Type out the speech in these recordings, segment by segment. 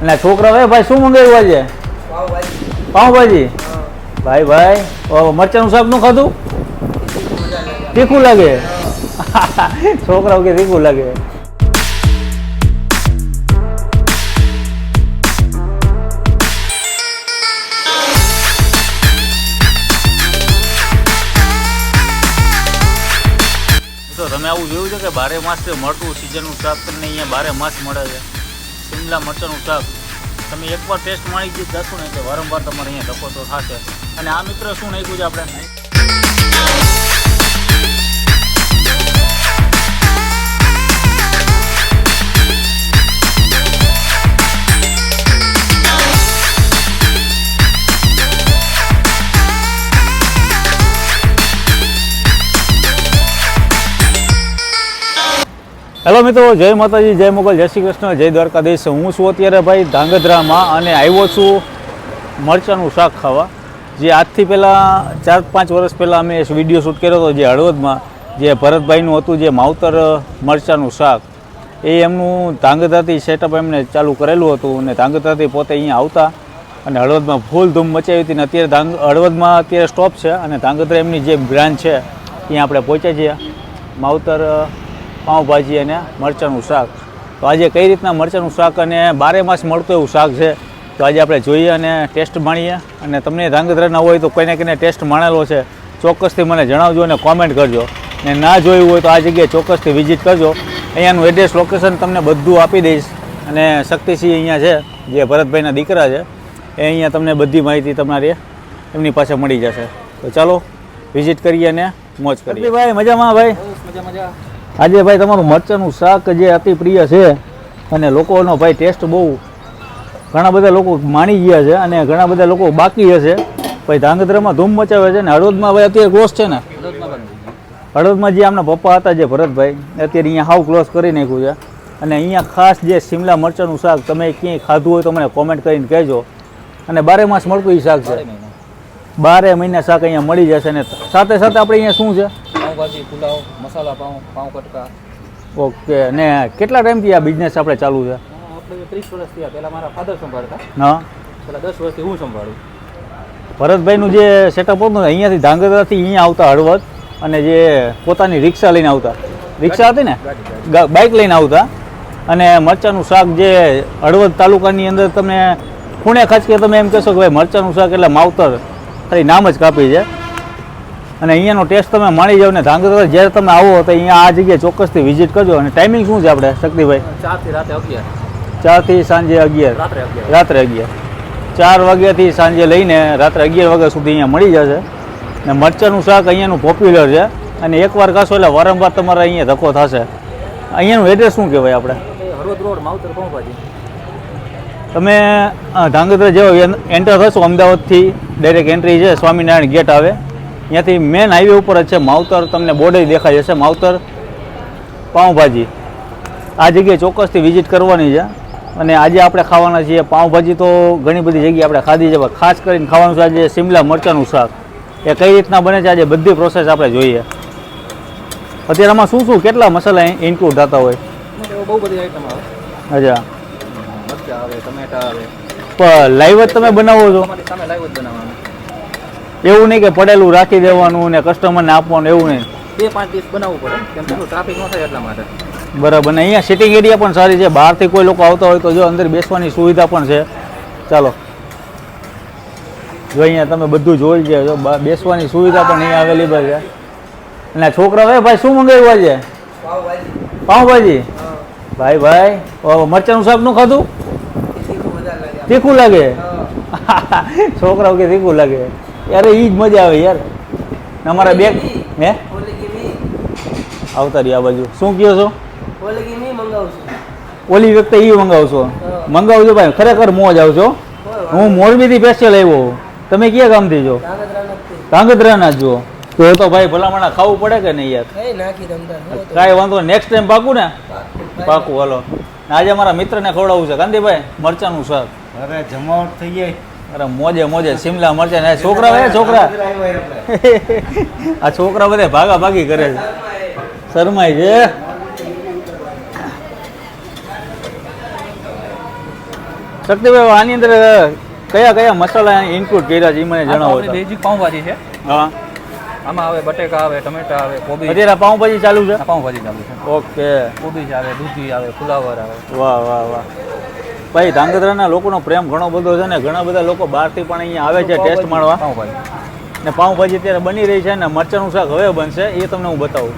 અને આ છોકરા ભાઈ ભાઈ શું મંગાવ્યું આજે? પાઉંભાજી. ભાઈ ભાઈ મરચાનું મરચાંનું શાકનું ખાધું? તીખું લાગે. છોકરાઓ કે તીખું લાગે. તો તમે આવું જોયું છે કે બારે માસ મળતું સિઝનનું શાક તમને અહીંયા બારે માસ મળે છે? શિમલા મરચાંનું શાક. તમે એકવાર ટેસ્ટ માણી જ જશો ને કે વારંવાર તમારે અહીંયા ધક્કો તો થશે. અને આ મિત્ર શું નાખ્યું છે આપણે? હેલો મિત્રો, જય માતાજી, જય મોગલ, જય શ્રી કૃષ્ણ, જય દ્વારકાધીશ. હું છું અત્યારે ભાઈ ધાંગધ્રામાં અને આવ્યો છું મરચાંનું શાક ખાવા. જે આજથી પહેલાં ચાર પાંચ વર્ષ પહેલાં અમે એક વીડિયો શૂટ કર્યો હતો જે હળવદમાં, જે ભરતભાઈનું હતું, જે માવતર મરચાંનું શાક. એ એમનું ધાંગધ્રાથી સેટઅપ એમને ચાલુ કરેલું હતું અને ધાંગધ્રાથી પોતે અહીંયા આવતા અને હળવદમાં ફૂલ ધૂમ મચાવી હતી ને અત્યારે ધાંગ, હળવદમાં અત્યારે સ્ટોપ છે અને ધાંગધ્રા એમની જે બ્રાન્ચ છે, ત્યાં આપણે પહોંચ્યા છીએ. માવતર પાઉંભાજી અને મરચાંનું શાક. તો આજે કઈ રીતના મરચાંનું શાક અને બારે માસ મળતું એવું શાક છે? તો આજે આપણે જોઈએ અને ટેસ્ટ માણીએ. અને તમને ધાંગધ્રાના હોય તો કોઈને કોઈને ટેસ્ટ માણેલો છે. ચોક્કસથી મને જણાવજો અને કોમેન્ટ કરજો. ને ના જોયું હોય તો આ જગ્યાએ ચોક્કસથી વિઝિટ કરજો. અહીંયાનું એડ્રેસ લોકેશન તમને બધું આપી દઈશ. અને શક્તિસિંહ અહીંયા છે જે ભરતભાઈના દીકરા છે. એ અહીંયા તમને બધી માહિતી તમારી એમની પાસે મળી જશે. તો ચાલો વિઝિટ કરીએ અને મોજ કરીએ. ભાઈ મજામાં ભાઈ? મજા મજા. આજે ભાઈ તમારું મરચાંનું શાક જે અતિ પ્રિય છે અને લોકોનો ભાઈ ટેસ્ટ બહુ ઘણા બધા લોકો માણી ગયા છે અને ઘણા બધા લોકો બાકી હશે. ભાઈ ધાંગધ્રામાં ધૂમ મચાવે છે ને હળવદમાં ભાઈ અત્યારે ક્લોઝ છે ને? હળવદમાં જે આમના પપ્પા હતા જે ભરતભાઈ, અત્યારે અહીંયા હાવ ક્લોઝ કરી નાખ્યું છે. અને અહીંયા ખાસ જે શિમલા મરચાંનું શાક તમે ક્યાંય ખાધું હોય તો મને કોમેન્ટ કરીને કહેજો. અને બારે માસ મળતું એ શાક છે. બારે મહિના શાક અહીંયા મળી જશે અને સાથે સાથે આપણે અહીંયા શું છે? પાવભાજી પુલાવ મસાલા પાઉં પાઉં કટકા. ઓકે ને કેટલા ટાઈમથી આ બિઝનેસ આપણે ચાલુ છે? આપણે ત્રીસ વર્ષ થયા. પહેલાં મારા ફાધર સંભાળતા. હા. પહેલાં દસ વર્ષથી હું સંભાળું. ભરતભાઈનું જે સેટઅપ હતું ને અહીંયાથી ધાંગધ્રાથી અહીંયા આવતા હળવદ અને જે પોતાની રિક્ષા લઈને આવતા. રિક્ષા હતી ને? બાઇક લઈને આવતા. અને મરચાંનું શાક જે હળવદ તાલુકાની અંદર તમે ખૂણે ખાચકે તમે એમ કહેશો કે ભાઈ મરચાંનું શાક એટલે માવતર. ખાલી નામ જ કાપી છે. અને અહીંયાનો ટેસ્ટ તમે માણી જાવ ને ધાંગધ્રા જ્યારે તમે આવો તો અહીંયા આ જગ્યાએ ચોક્કસથી વિઝિટ કરજો. અને ટાઈમિંગ શું છે આપણે શક્તિભાઈ? ચારથી રાતે અગિયાર. ચારથી સાંજે અગિયાર. રાત્રે અગિયાર. ચાર વાગ્યાથી સાંજે લઈને રાત્રે અગિયાર વાગ્યા સુધી અહીંયા મળી જશે. ને મરચાંનું શાક અહીંયાનું પોપ્યુલર છે. અને એકવાર ખાશો એટલે વારંવાર તમારે અહીંયા ધક્કો થશે. અહીંયાનું એડ્રેસ શું કહેવાય આપણે? હળવદ રોડ માવતર પાઉંભાજી તમે ધાંગધ્રા જેવો એન્ટર થશો અમદાવાદથી ડાયરેક્ટ એન્ટ્રી છે સ્વામિનારાયણ ગેટ આવે. ત્યાંથી મેન હાઈવે ઉપર જ છે. માવતર તમને બોર્ડે દેખાઈ જશે. માવતર પાઉંભાજી. આ જગ્યાએ ચોક્કસથી વિઝિટ કરવાની છે. અને આજે આપણે ખાવાના છીએ પાઉંભાજી તો ઘણી બધી જગ્યાએ આપણે ખાધી છે. ખાસ કરીને ખાવાનું છે આજે શિમલા મરચાંનું શાક. એ કઈ રીતના બને છે આજે બધી પ્રોસેસ આપણે જોઈએ. અત્યારે આમાં શું શું કેટલા મસાલા ઇન્ક્લુડ થતા હોય? બહુ બધી આઈટમ આવે અચ્છા. મરચાં આવે ટમેટા આવે. પણ લાઈવ જ તમે બનાવો છો? લાઈવ જ બનાવવાનું. એવું નહીં કે પડેલું રાખી દેવાનું ને કસ્ટમરને આપવાનું એવું નહીં. બે પાંચ દિવસ બનાવવું પડે. કેમ કે ટ્રાફિક ન થાય એટલા માટે. બરાબર ને અહીંયા સિટિંગ એરિયા પણ સારી છે. બહારથી કોઈ લોકો આવતા હોય તો જો અંદર બેસવાની સુવિધા પણ છે. ચાલો. જો અહીંયા તમે બધું જોઈ ગયા જો બા- બેસવાની સુવિધા પણ અહીંયા અવેલેબલ છે. અને આ છોકરા ભાઈ ભાઈ શું મંગાવ્યું આજે? પાવભાજી પાઉંભાજી. ભાઈ ભાઈ ઓ, મરચાંનું શાકનું ખાધું? તીખું લાગે. છોકરાઓ કે તીખું લાગે? યાર એ જ મજા આવે યાર. ને અમારા બે હે? આવતા રહી આ બાજુ. શું કહો છો? ઓલી વ્યક્તિ એ મંગાવશો? મંગાવજો ભાઈ ખરેખર મોજ આવશો હું મોરબીથી સ્પેશિયલ આવ્યો તમે ક્યાં ગામથી છો? ધાંગધ્રાના ના છો. તો તો ભાઈ ભલામણા ખાવું પડે કે નહીં યાર? કાંઈ વાંધો નેક્સ્ટ ટાઈમ પાકું ને? પાકું હાલો. ને આજે મારા મિત્રને ખવડાવવું છે. કાંતિભાઈ મરચાનું શાક. અરે જમાવટ થઈ જાય અરે મોજે મોજે. શિમલા મરચા ને છોકરા હે છોકરા. આ છોકરા બધે ભાગા ભાગી કરે છે. શરમાય છે. શક્તિભાઈ આની અંદર કયા કયા મસાલા ઇન્ક્લુડ કર્યા છે એ મને જણાવો. બેઝિક પાઉંભાજી છે. હા. આમાં આવે બટેકા આવે ટમેટા આવે કોબી. અત્યારે પાઉંભાજી ચાલુ છે? પાઉંભાજી ચાલુ છે. ઓકે. કોબીજ આવે દૂધી આવે ફુલાવર આવે. વાહ વાહ વાહ. ભાઈ ધાંગધ્રાના લોકોનો પ્રેમ ઘણો બધો છે ને ઘણા બધા લોકો બહારથી પણ અહીંયા આવે છે ટેસ્ટ માણવા. ને પાઉંભાજી અત્યારે બની રહી છે ને મરચાંનું શાક હવે બનશે એ તમને હું બતાવું.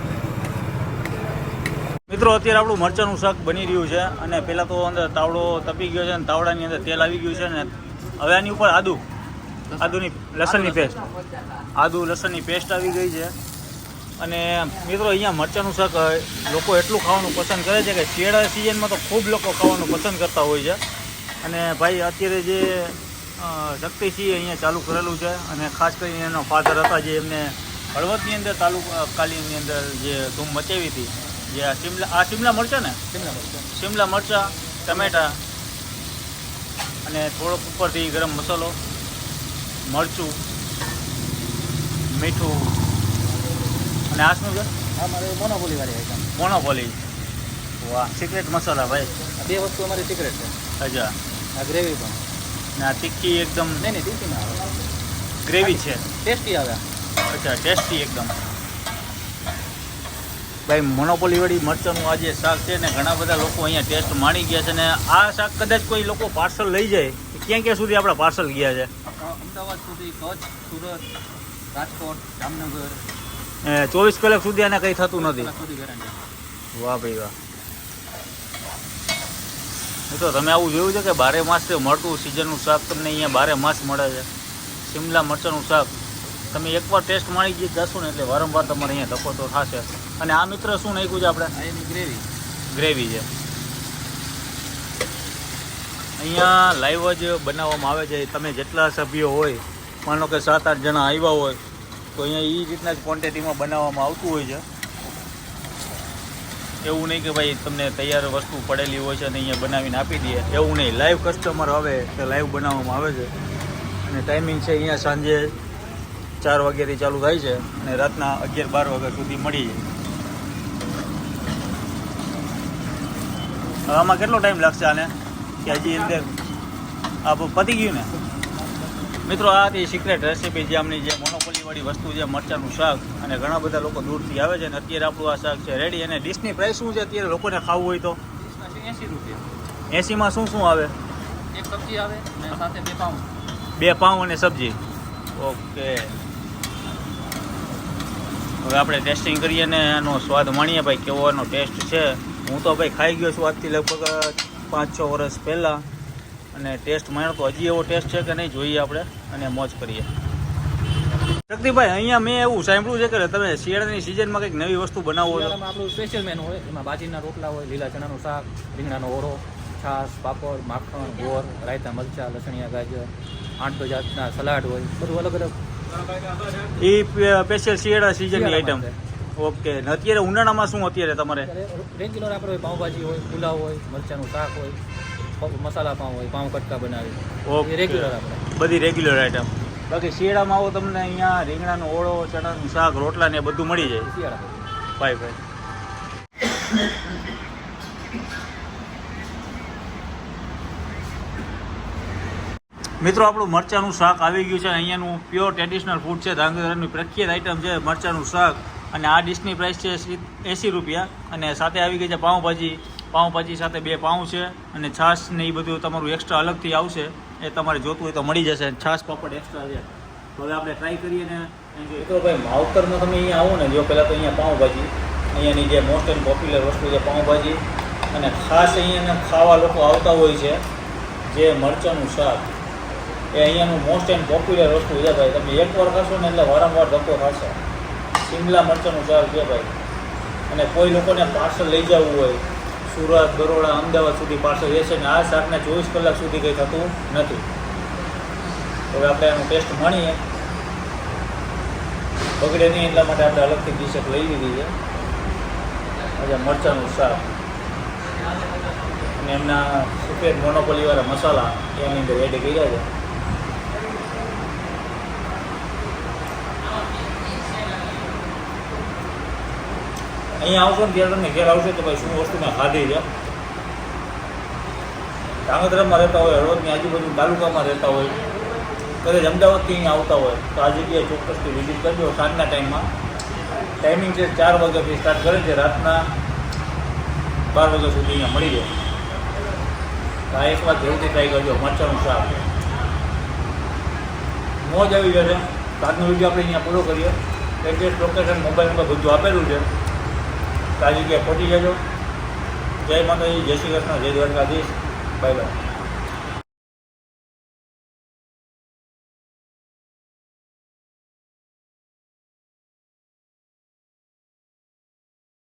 મિત્રો અત્યારે આપણું મરચાંનું શાક બની રહ્યું છે અને પહેલાં તો અંદર તાવડો તપી ગયો છે અને તાવડાની અંદર તેલ આવી ગયું છે ને હવે આની ઉપર આદુ. આદુની લસણની પેસ્ટ. આદુ લસણની પેસ્ટ આવી ગઈ છે. અને મિત્રો અહીંયા મરચાંનું શાક લોકો એટલું ખાવાનું પસંદ કરે છે કે શિયાળા સિઝનમાં તો ખૂબ લોકો ખાવાનું પસંદ કરતા હોય છે. અને ભાઈ અત્યારે જે શક્તિસિંહ અહીંયા ચાલુ કરેલું છે અને ખાસ કરીને એનો ફાધર હતા જે એમને હળવદની અંદર તાલુકા કાલીની અંદર જે ધૂમ મચાવી હતી. જે આ શિમલા આ શિમલા મરચાં ને? શિમલા મરચાં. શિમલા મરચાં ટમેટાં અને થોડોક ઉપરથી ગરમ મસાલો મરચું મીઠું અને આ શું છે? આ મારે મોનોપોલી વાળી આઈટમ મોનોપોલી વાહ સિક્રેટ મસાલા ભાઈ. બે વસ્તુ અમારી સિક્રેટ છે. અચ્છા. આ ગ્રેવી પણ. ને આ તીખી એકદમ નહીં નહીં તીખી ના આવે. ગ્રેવી છે. ટેસ્ટી આવે. અચ્છા ટેસ્ટી એકદમ. ભાઈ મોનોપોલીવાળી મરચાંનું આ જે શાક છે ને ઘણા બધા લોકો અહીંયા ટેસ્ટ માણી ગયા છે ને આ શાક કદાચ કોઈ લોકો પાર્સલ લઈ જાય ક્યાં ક્યાં સુધી આપણા પાર્સલ ગયા છે? અમદાવાદ સુધી કચ્છ સુરત રાજકોટ જામનગર ચોવીસ કલાક સુધી આને કંઈ થતું નથી. વાહ ભાઈ વાહ. તો તમે આવું જોયું છે કે બારે માસ મળતું સિઝનનું શાક તમને અહીંયા બારે માસ મળે છે. શિમલા મરચાંનું શાક. તમે એકવાર ટેસ્ટ માણી ગઈ જશો ને એટલે વારંવાર તમારે અહીંયા ધક્કો તો થશે. અને આ મિત્ર શું નાખ્યું છે આપણે? એની ગ્રેવી ગ્રેવી છે. અહીંયા લાઈવ જ બનાવવામાં આવે છે. તમે જેટલા સભ્યો હોય માનો કે સાત આઠ જણા આવ્યા હોય તો અહીંયા એ રીતના જ ક્વોન્ટિટીમાં બનાવવામાં આવતું હોય છે. એવું નહીં કે ભાઈ તમને તૈયાર વસ્તુ પડેલી હોય છે અને અહીંયા બનાવીને આપી દઈએ. એવું નહીં. લાઈવ કસ્ટમર આવે કે લાઈવ બનાવવામાં આવે છે. અને ટાઈમિંગ છે અહીંયા સાંજે ચાર વાગ્યાથી ચાલુ થાય છે અને રાતના અગિયાર બાર વાગ્યા સુધી મળી જાય. આમાં કેટલો ટાઈમ લાગશે આને? કે હજી અંદર આ પ- પતી ગયું ને? મિત્રો આ હતી સિક્રેટ રેસીપી જે આમની જે મોનોપોલીવાળી વસ્તુ છે મરચાંનું શાક. અને ઘણા બધા લોકો દૂરથી આવે છે અને અત્યારે આપણું આ શાક છે રેડી અને ડીશની પ્રાઇસ શું છે? અત્યારે લોકોને ખાવું હોય તો? એંસી રૂપિયા. એંસીમાં શું શું આવે? એક સબ્જી આવે અને સાથે બે પાઉં. બે પાઉં અને સબ્જી. ઓકે. હવે આપણે ટેસ્ટિંગ કરીએ ને એનો સ્વાદ માણીએ ભાઈ કેવો એનો ટેસ્ટ છે. હું તો ભાઈ ખાઈ ગયો છું આજથી લગભગ પાંચ છ વર્ષ પહેલાં. અને ટેસ્ટ માણ્યો તો હજી એવો ટેસ્ટ છે કે નહીં જોઈએ આપણે અને મોજ કરીએ. શક્તિભાઈ અહીંયા મેં એવું સાંભળ્યું છે કે તમે શિયાળાની સિઝનમાં કંઈક નવી વસ્તુ બનાવો છો. આપણું સ્પેશિયલ મેનુ હોય એમાં બાજરીના રોટલા હોય લીલા ચણાનું શાક રીંગણાનો ઓરો છાશ પાપડ માખણ ગોળ રાયતા મરચાં લસણિયા ગાજર આઠ જાતના સલાડ હોય બધું અલગ અલગ. એ સ્પેશિયલ શિયાળા સિઝનની આઈટમ ઓકે ને અત્યારે ઉનાળામાં શું અત્યારે તમારે? રેગ્યુલર આપણે હોય પાઉંભાજી હોય પુલાવ હોય મરચાંનું શાક હોય. મસાલા પાઉં હોય પાઉં કટકા બનાવી. ઓકે. રેગ્યુલર આપણે. બધી રેગ્યુલર આઈટમ બાકી શિયાળામાં આવો તમને અહીંયા રીંગણાનો ઓળો ચણાનું શાક રોટલા ને એ બધું મળી જાય. શિયાળા ભાઈ ભાઈ મિત્રો આપણું મરચાંનું શાક આવી ગયું છે. અહીંયાનું પ્યોર ટ્રેડિશનલ ફૂડ છે. ધાંગધ્રાની પ્રખ્યાત આઈટમ છે મરચાંનું શાક. અને આ ડિશની પ્રાઇસ છે એંસી રૂપિયા. અને સાથે આવી ગઈ છે પાઉંભાજી. પાઉંભાજી સાથે બે પાઉં છે અને છાશ ને એ બધું તમારું એક્સ્ટ્રા અલગથી આવશે. એ તમારે જોતું હોય તો મળી જશે. છાશ પાપડ એક્સ્ટ્રા છે. તો હવે આપણે ટ્રાય કરીએ ને મિત્રો ભાઈ માવતરમાં તમે અહીંયા આવો ને, જો પહેલાં તો અહીંયા પાઉંભાજી અહીંયાની જે મોસ્ટ એન્ડ પોપ્યુલર વસ્તુ છે પાઉંભાજી અને ખાસ અહીંયાને ખાવા લોકો આવતા હોય છે, જે મરચાંનું શાક. એ અહીંયાનું મોસ્ટ એન્ડ પોપ્યુલર વસ્તુ છે ભાઈ. તમે એકવાર ખાશો ને એટલે વારંવાર ધક્કો ખાશો. શિમલા મરચાંનું શાક છે ભાઈ. અને કોઈ લોકોને પાર્સલ લઈ જવું હોય સુરત, બરોડા, અમદાવાદ સુધી પાર્સલ રહેશે ને આ શાકને ચોવીસ કલાક સુધી કંઈ થતું નથી. હવે આપણે એનો ટેસ્ટ માણીએ. બગડે નહીં એટલા માટે આપણે અલગથી ડીશેક લઈ લીધી છે. આજે મરચાંનું શાક. અને એમના સફેદ મોનોપોલીવાળા મસાલા એની અંદર એડ કર્યા છે. અહીંયા આવશો ને ત્યારે તમને ઘેર આવશે તો ભાઈ શું વસ્તુ મેં ખાધી છે? ધાંગધ્રામાં રહેતા હોય, હળવદની આજુબાજુ તાલુકામાં રહેતા હોય, કદાચ અમદાવાદથી અહીંયા આવતા હોય, તો આ જગ્યાએ ચોક્કસથી વિઝિટ કરજો. સાંજના ટાઈમમાં ટાઈમિંગ છે ચાર વાગ્યાથી સ્ટાર્ટ કરે છે. રાતના બાર વાગ્યા સુધી અહીંયા મળી જાય તો આ એક વાર જરૂરથી ટ્રાય કરજો. મરચાનું શાક. મોજ આવી જશે. આજનો વીડિયો આપણે અહીંયા પૂરો કરીએ. એડ્રેસ લોકેશન મોબાઈલ નંબર બધું આપેલું છે. તો આ જગ્યાએ પહોંચી જજો જય માતાજી જય શ્રી કૃષ્ણ જય દ્વારકાધીશ. Bye bye